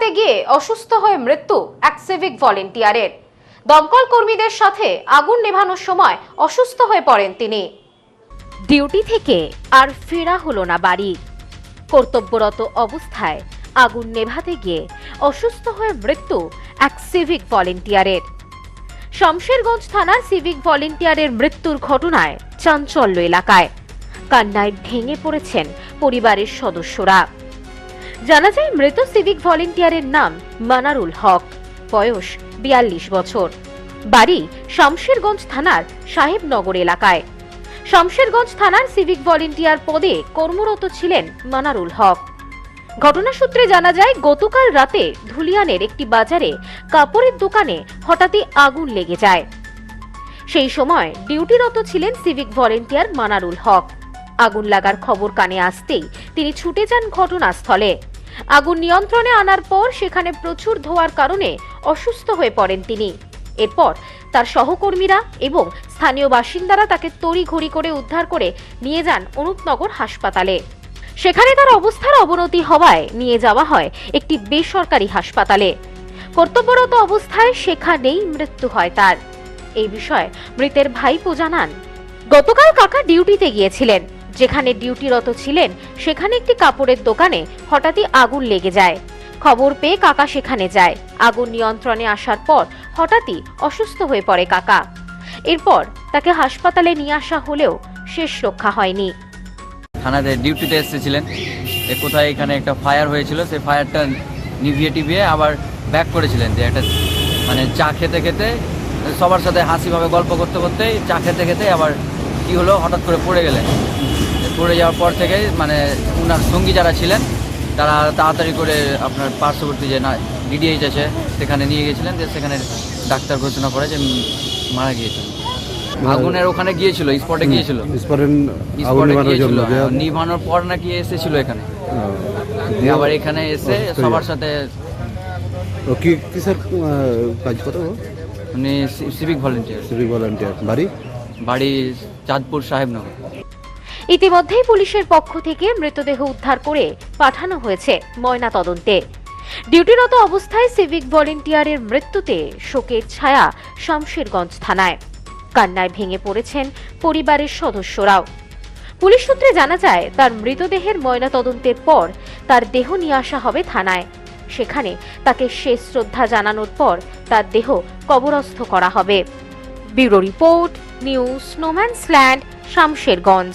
নেভাতে গিয়ে অসুস্থ হয়ে মৃত্যু এক সিভিক ভলেন্টিয়ারের দমকল কর্মীদের সাথে আগুন নেভানোর সময় অসুস্থ হয়ে পড়েন তিনি। ডিউটি থেকে আর ফেরা হলো না বাড়ি। কর্তব্যরত অবস্থায় আগুন নেভাতে গিয়ে অসুস্থ হয়ে মৃত্যু এক সিভিক ভলেন্টিয়ারের শমশেরগঞ্জ থানার সিভিক ভলেন্টিয়ারের মৃত্যুর ঘটনায় চাঞ্চল্য এলাকায়। কান্নায় ভেঙে পড়েছেন পরিবারের সদস্যরা। জানা যায়, মৃত সিভিক ভলেন্টিয়ারের নাম মানারুল হক। বয়স বিয়াল্লিশ বছর। বাড়ি শামশেরগঞ্জ থানার সাহেবনগর এলাকায়। শামশেরগঞ্জ থানার সিভিক ভলেন্টিয়ার পদে কর্মরত ছিলেন মানারুল হক। ঘটনা সূত্রে জানা যায়, গতকাল রাতে ধুলিয়ানের একটি বাজারে কাপড়ের দোকানে হঠাৎই আগুন লেগে যায়। সেই সময় ডিউটিরত ছিলেন সিভিক ভলেন্টিয়ার মানারুল হক। আগুন লাগার খবর কানে আসতেই তিনি ছুটে যান ঘটনাস্থলে। আগুন নিয়ন্ত্রণে আনার পর সেখানে প্রচুর ধোয়ার কারণে অসুস্থ হয়ে পড়েন তিনি। এরপর তার সহকর্মীরা এবং স্থানীয় বাসিন্দারা তাকে তড়িঘড়ি করে উদ্ধার করে নিয়ে যান অনুপনগর হাসপাতালে। সেখানে তার অবস্থার অবনতি হওয়ায় নিয়ে যাওয়া হয় একটি বেসরকারি হাসপাতালে। কর্তব্যরত অবস্থায় সেখানেই মৃত্যু হয় তার। এই বিষয়ে মৃতের ভাইপো জানান। গতকাল কাকা ডিউটিতে গিয়েছিলেন। যেখানে ডিউটিরত ছিলেন, সেখানে একটি কাপড়ের দোকানে হঠাৎই আগুন লেগে যায়। খবর পেয়ে কাকা সেখানে যায়। আগুন নিয়ন্ত্রণে আসার পর হঠাৎই অসুস্থ হয়ে পড়ে কাকা। এরপর তাকে হাসপাতালে নিয়ে আসা হলেও শেষ রক্ষা হয়নি। থানাতে ডিউটিতে এসেছিলেন। কোথায় এখানে একটা ফায়ার হয়েছিল, সেই ফায়ারটা নিভিয়ে টিভিয়ে আবার ব্যাক করেছিলেন যে একটা মানে চা খেতে খেতে সবার সাথে হাসিভাবে গল্প করতে করতে চা খেতে খেতে আবার কি হলো, হঠাৎ করে পড়ে গেলেন। পড়ে যাওয়ার পর থেকে মানে ওনার সঙ্গী যারা ছিলেন তারা তাড়াতাড়ি করে আপনার পার্শ্ববর্তী যে না ডিডিএইচ আছে সেখানে নিয়ে গেছিলেন যে সেখানে ডাক্তার ঘোষণা করে যে মারা গিয়েছেন। আগুনের ওখানে গিয়েছিল স্পটে গিয়েছিল? স্পটে গিয়েছিল হ্যাঁ, নিভানোর পর নাকি এসেছিল এখানে। আবার এখানে এসে সবার সাথে ও কি কিসের কাজ করে উনি সিভিক ভলেন্টিয়ার সিভিক ভলান্টিয়ার বাড়ি? বাড়ি চাঁদপুর সাহেবনগর। ইতিমধ্যেই পুলিশের পক্ষ থেকে মৃতদেহ উদ্ধার করে পাঠানো হয়েছে ময়না তদন্তে ডিউটিরত অবস্থায় সিভিক ভলেন্টিয়ারের মৃত্যুতে শোকের ছায়া শামশেরগঞ্জ থানায়। কান্নায় ভেঙে পড়েছেন পরিবারের সদস্যরাও। পুলিশ সূত্রে জানা যায়, তার মৃতদেহের ময়না তদন্তের পর তার দেহ নিয়ে আসা হবে থানায়। সেখানে তাকে শেষ শ্রদ্ধা জানানোর পর তার দেহ কবরস্থ করা হবে। Bureau report, news স্নোম্যান্সল্যান্ড Samserganj.